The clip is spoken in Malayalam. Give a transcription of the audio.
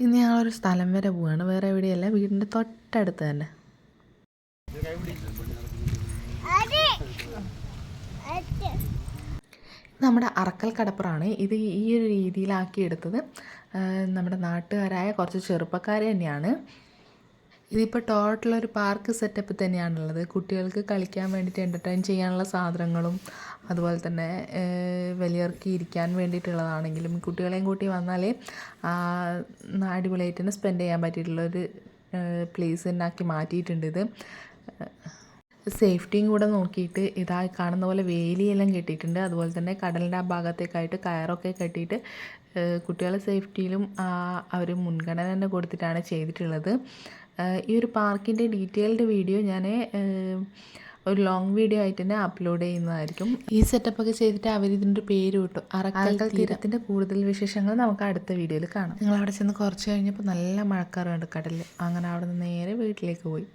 ഇന്ന് ഞങ്ങളൊരു സ്ഥലം വരെ പോവാണ്. വേറെ എവിടെയല്ല. വീടിന്റെ തൊട്ടടുത്ത് തന്നെ. നമ്മുടെ അറക്കൽ കടപ്പുറാണ്. ഇത് ഈ ഒരു രീതിയിലാക്കി എടുത്തത്. ആ, നമ്മുടെ നാട്ടുകാരായ കുറച്ച് ചെറുപ്പക്കാർ തന്നെയാണ്. ഇതിപ്പോൾ ടോട്ടൽ ഒരു പാർക്ക് സെറ്റപ്പ് തന്നെയാണുള്ളത്. കുട്ടികൾക്ക് കളിക്കാൻ വേണ്ടിയിട്ട് എന്റർടൈൻ ചെയ്യാനുള്ള സാധനങ്ങളും അതുപോലെ തന്നെ വലിയവർക്ക് ഇരിക്കാൻ വേണ്ടിയിട്ടുള്ളതാണെങ്കിലും കുട്ടികളെയും കൂട്ടി വന്നാലേ അടിപൊളിയായിട്ട് തന്നെ സ്പെൻഡ് ചെയ്യാൻ പറ്റിയിട്ടുള്ളൊരു പ്ലേസ് തന്നെ ആക്കി മാറ്റിയിട്ടുണ്ട് ഇത്. സേഫ്റ്റിയും കൂടെ നോക്കിയിട്ട് ഇതാ കാണുന്ന പോലെ വേലിയെല്ലാം കെട്ടിയിട്ടുണ്ട്. അതുപോലെ തന്നെ കടലിന്റെ ആ ഭാഗത്തേക്കായിട്ട് കയറൊക്കെ കെട്ടിയിട്ട് കുട്ടികളെ സേഫ്റ്റിയിലും അവർ മുൻഗണന തന്നെ കൊടുത്തിട്ടാണ് ചെയ്തിട്ടുള്ളത്. ഈ ഒരു പാർക്കിന്റെ ഡീറ്റെയിൽഡ് വീഡിയോ ഞാൻ ഒരു ലോങ് വീഡിയോ ആയിട്ട് തന്നെ അപ്ലോഡ് ചെയ്യുന്നതായിരിക്കും. ഈ സെറ്റപ്പ് ഒക്കെ ചെയ്തിട്ട് അവർ ഇതിന്റെ പേര് കിട്ടും അറക്കൽ തീരത്തിന്റെ കൂടുതൽ വിശേഷങ്ങൾ നമുക്ക് അടുത്ത വീഡിയോയിൽ കാണാം. നിങ്ങൾ അവിടെ ചെന്ന് കുറച്ച് കഴിഞ്ഞപ്പോൾ നല്ല മഴക്കാറുണ്ട് കടലിൽ അങ്ങനെ അവിടെ നിന്ന് നേരെ വീട്ടിലേക്ക് പോയി.